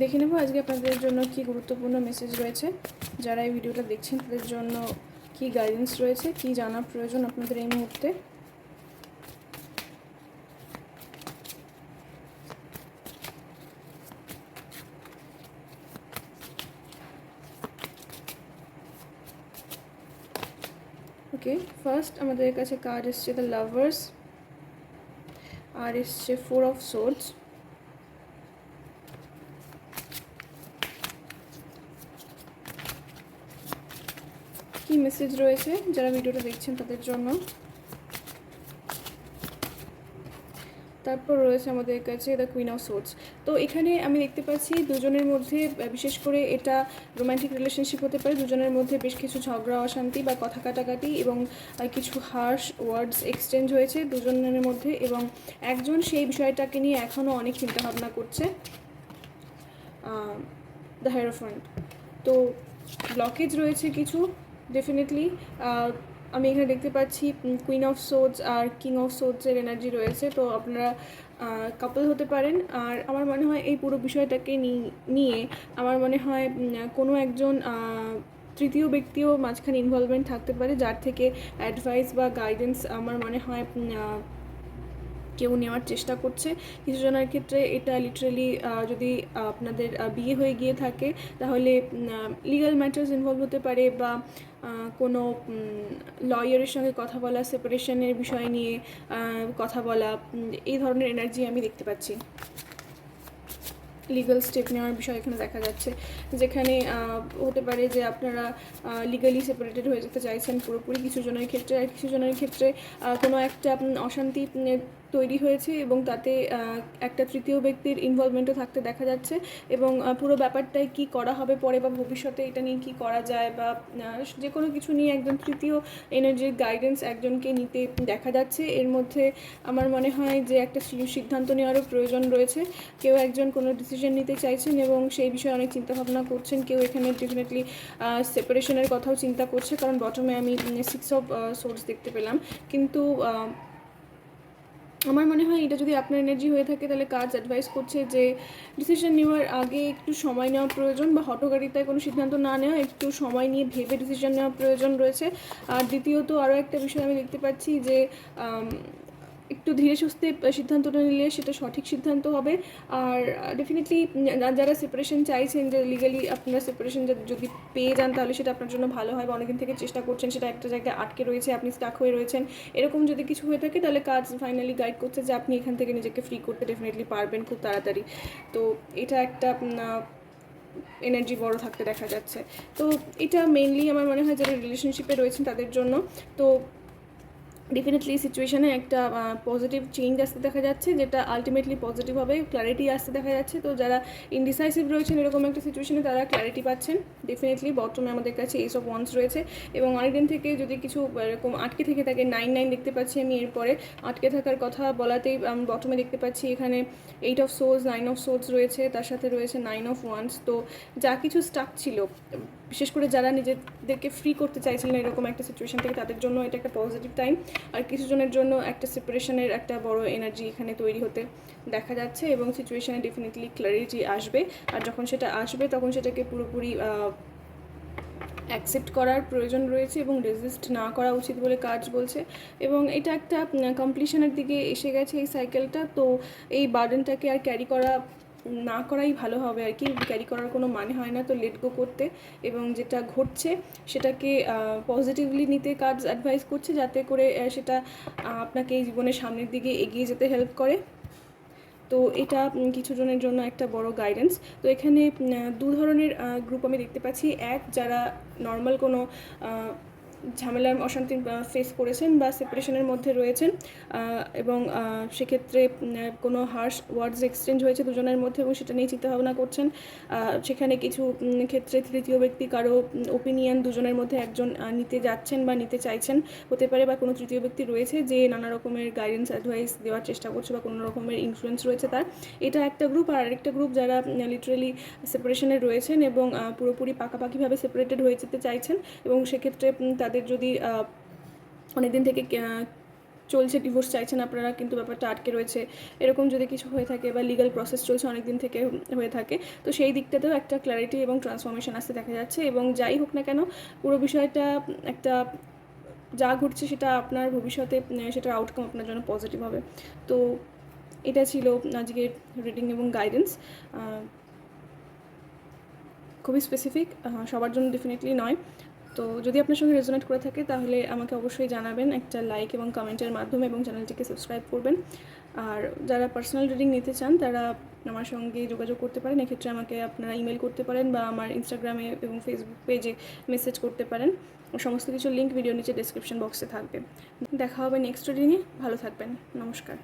দেখে নেব আজকে আপনাদের জন্য কি গুরুত্বপূর্ণ মেসেজ রয়েছে। যারা এই ভিডিওটা দেখছেন, তাদের জন্য কি গাইডেন্স রয়েছে, কি জানার প্রয়োজন আপনাদের এই মুহূর্তে? ওকে ফার্স্ট আমাদের কাছে কার্ড এসছে দ্য লাভার্স আর এসছে ফোর অফ সোর্স কি মেসেজ রয়েছে? যারা ভিডিওটা দেখছেন তাদের জন্য। তারপর রয়েছে আমাদের কাছে দ্য কুইন অফ সোর্স তো এখানে আমি দেখতে পাচ্ছি দুজনের মধ্যে বিশেষ করে এটা রোম্যান্টিক রিলেশনশিপ হতে পারে, দুজনের মধ্যে বেশ কিছু ঝগড়া, অশান্তি বা কথা কাটাকাটি এবং কিছু হার্শ ওয়ার্ডস এক্সচেঞ্জ হয়েছে দুজনের মধ্যে এবং একজন সেই বিষয়টাকে নিয়ে এখনও অনেক চিন্তাভাবনা করছে দ্য হেরোফ্রন্ট তো ব্লকেজ রয়েছে কিছু। ডেফিনেটলি আমি এখানে দেখতে পাচ্ছি কুইন অফ সোডস আর কিং অফ সোডসের এনার্জি রয়েছে। তো আপনারা কাপল হতে পারেন। আর আমার মনে হয় এই পুরো বিষয়টাকে নিয়ে আমার মনে হয় কোনো একজন তৃতীয় ব্যক্তিও মাঝখানে ইনভলভমেন্ট থাকতে পারে, যার থেকে অ্যাডভাইস বা গাইডেন্স আমার মনে হয় কেউ নেওয়ার চেষ্টা করছে। কিছু জনের ক্ষেত্রে এটা লিটারেলি যদি আপনাদের বিয়ে হয়ে গিয়ে থাকে, তাহলে লিগাল ম্যাটার্স ইনভলভ হতে পারে বা কোনো লয়ারের সঙ্গে কথা বলা সেপারেশনের বিষয় নিয়ে কথা বলা এই ধরনের এনার্জি আমি দেখতে পাচ্ছি। লিগাল স্টেপ নেওয়ার বিষয় এখানে দেখা যাচ্ছে। যেখানে হতে পারে যে আপনারা লিগালি সেপারেটেড হয়ে যেতে চাইছেন পুরোপুরি কিছু জনের ক্ষেত্রে। আর কিছু জনের ক্ষেত্রে কোনো একটা অশান্তি তৈরি হয়েছে এবং তাতে একটা তৃতীয় ব্যক্তির ইনভলভমেন্টও থাকতে দেখা যাচ্ছে এবং পুরো ব্যাপারটায় কি করা হবে পরে বা ভবিষ্যতে এটা নিয়ে কি করা যায় বা যে কোনো কিছু নিয়ে একজন তৃতীয় এনার্জির গাইডেন্স একজনকে নিতে দেখা যাচ্ছে। এর মধ্যে আমার মনে হয় যে একটা সিদ্ধান্ত নেওয়ারও প্রয়োজন রয়েছে। কেউ একজন কোনো ডিসিশন নিতে চাইছেন এবং সেই বিষয়ে অনেক চিন্তাভাবনা করছেন, কেউ এখানে ডেফিনেটলি সেপারেশনের কথাও চিন্তা করছে, কারণ বটমে আমি সিক্স অফ সোর্স দেখতে পেলাম। কিন্তু আমার মনে হয় এটা যদি আপনার এনার্জি হয়ে থাকে, তাহলে কাজ অ্যাডভাইস করছে যে ডিসিশন নেওয়ার আগে একটু সময় নেওয়া প্রয়োজন বা হটকারিতায় কোনো সিদ্ধান্ত না নেওয়া, একটু সময় নিয়ে ভেবে ডিসিশন নেওয়া প্রয়োজন রয়েছে। আর দ্বিতীয়ত আরও একটা বিষয় আমি দেখতে পাচ্ছি যে একটু ধীরে সুস্থে সিদ্ধান্তটা নিলে সেটা সঠিক সিদ্ধান্ত হবে। আর ডেফিনেটলি যারা সেপারেশন চাইছেন, যে লিগালি আপনারা সেপারেশন যদি পেয়ে যান, তাহলে সেটা আপনার জন্য ভালো হয় বা অনেকদিন থেকে চেষ্টা করছেন, সেটা একটা জায়গায় আটকে রয়েছে, আপনি স্টাক হয়ে রয়েছেন। এরকম যদি কিছু হয়ে থাকে, তাহলে কাজ ফাইনালি গাইড করছে যে আপনি এখান থেকে নিজেকে ফ্রি করতে ডেফিনেটলি পারবেন খুব তাড়াতাড়ি। তো এটা একটা এনার্জি বড় থাকতে দেখা যাচ্ছে। তো এটা মেনলি আমার মনে হয় যারা রিলেশনশিপে রয়েছেন, তাদের জন্য। তো ডেফিনেটলি সিচুয়েশনে একটা পজিটিভ চেঞ্জ আসতে দেখা যাচ্ছে, যেটা আলটিমেটলি পজিটিভ হবে ক্ল্যারিটি আসতে দেখা যাচ্ছে। তো যারা ইনডিসাইসিভ রয়েছেন, এরকম একটা সিচুয়েশনে তারা ক্ল্যারিটি পাচ্ছেন। ডেফিনেটলি বটমে আমাদের কাছে এইস অফ ওয়ান্স রয়েছে। এবং অনেকদিন থেকে যদি কিছু এরকম আটকে থেকে থাকে নাইন নাইন দেখতে পাচ্ছি আমি এরপরে। আটকে থাকার কথা বলাতেই আমি বটমে দেখতে পাচ্ছি এখানে eight of swords nine of swords রয়েছে, তার সাথে রয়েছে নাইন অফ ওয়ান্স তো যা কিছু স্টাক ছিল, বিশেষ করে যারা নিজেদেরকে ফ্রি করতে চাইছিলেন এরকম একটা সিচুয়েশন থেকে, তাদের জন্য এটা একটা পজিটিভ টাইম আর কিছু জনের জন্য একটা সেপারেশনের একটা বড় এনার্জি এখানে তৈরি হতে দেখা যাচ্ছে এবং সিচুয়েশানে ডেফিনেটলি ক্ল্যারিটি আসবে। আর যখন সেটা আসবে, তখন সেটাকে পুরোপুরি অ্যাকসেপ্ট করার প্রয়োজন রয়েছে এবং রেজিস্ট না করা উচিত বলে কাজ বলছে। এবং এটা একটা কমপ্লিশনের দিকে এসে গেছে এই সাইকেলটা তো এই বার্ডেনটাকে আর ক্যারি করা না করাই ভালো হবে আর কি ক্যারি করার কোনো মানে হয় না, তো লেট গো করতে। এবং যেটা ঘটছে সেটাকে পজিটিভলি নিতে কাজ অ্যাডভাইস করছে যাতে করে সেটা আপনাকে এই জীবনের সামনের দিকে এগিয়ে যেতে হেল্প করে। তো এটা কিছু জনের জন্য একটা বড় গাইডেন্স তো এখানে দু ধরনের গ্রুপ আমি দেখতে পাচ্ছি। এক, যারা নর্মাল কোনো আহ, ঝামেলার অশান্তি ফেস করেছেন বা সেপারেশনের মধ্যে রয়েছেন। এবং সেক্ষেত্রে কোনো হার্শ ওয়ার্ডস এক্সচেঞ্জ হয়েছে দুজনের মধ্যে এবং সেটা নিয়ে চিন্তাভাবনা করছেন। সেখানে কিছু ক্ষেত্রে তৃতীয় ব্যক্তি কারও ওপিনিয়ন দুজনের মধ্যে একজন নিতে যাচ্ছেন বা নিতে চাইছেন হতে পারে বা কোনো তৃতীয় ব্যক্তি রয়েছে যে নানা রকমের গাইডেন্স অ্যাডভাইস দেওয়ার চেষ্টা করছে বা কোনো রকমের ইনফ্লুয়েন্স রয়েছে তার। এটা একটা গ্রুপ আর আরেকটা গ্রুপ যারা লিটারেলি সেপারেশনে রয়েছেন এবং পুরোপুরি পাকাপাকিভাবে সেপারেটেড হয়ে যেতে চাইছেন এবং সেক্ষেত্রে উম, তাদের যদি অনেকদিন থেকে চলছে ডিভোর্স চাইছেন আপনারা, কিন্তু ব্যাপারটা আটকে রয়েছে। এরকম যদি কিছু হয়ে থাকে বা লিগাল প্রসেস চলছে অনেক দিন থেকে হয়ে থাকে, তো সেই দিকটাতেও একটা ক্ল্যারিটি এবং ট্রান্সফরমেশন আসতে দেখা যাচ্ছে এবং যাই হোক না কেন, পুরো বিষয়টা একটা যা ঘটছে সেটা আপনার ভবিষ্যতে, সেটার আউটকাম আপনার জন্য পজিটিভ হবে। তো এটা ছিল আজকের রিডিং এবং গাইডেন্স খুবই স্পেসিফিক সবার জন্য ডেফিনেটলি নয়। তো যদি আপনার সঙ্গে রেজোনেট করে থাকে, তাহলে আমাকে অবশ্যই জানাবেন একটা লাইক এবং কমেন্টের মাধ্যমে এবং চ্যানেলটিকে সাবস্ক্রাইব করবেন। আর যারা পার্সোনাল রিডিং নিতে চান, তারা আমার সঙ্গে যোগাযোগ করতে পারেন। এক্ষেত্রে আমাকে আপনারা ইমেল করতে পারেন বা আমার ইনস্টাগ্রামে এবং ফেসবুক পেজে মেসেজ করতে পারেন। সমস্ত কিছু লিঙ্ক ভিডিও নিচে ডেসক্রিপশন বক্সে থাকবে। দেখা হবে নেক্সট রিডিংয়ে ভালো থাকবেন। নমস্কার।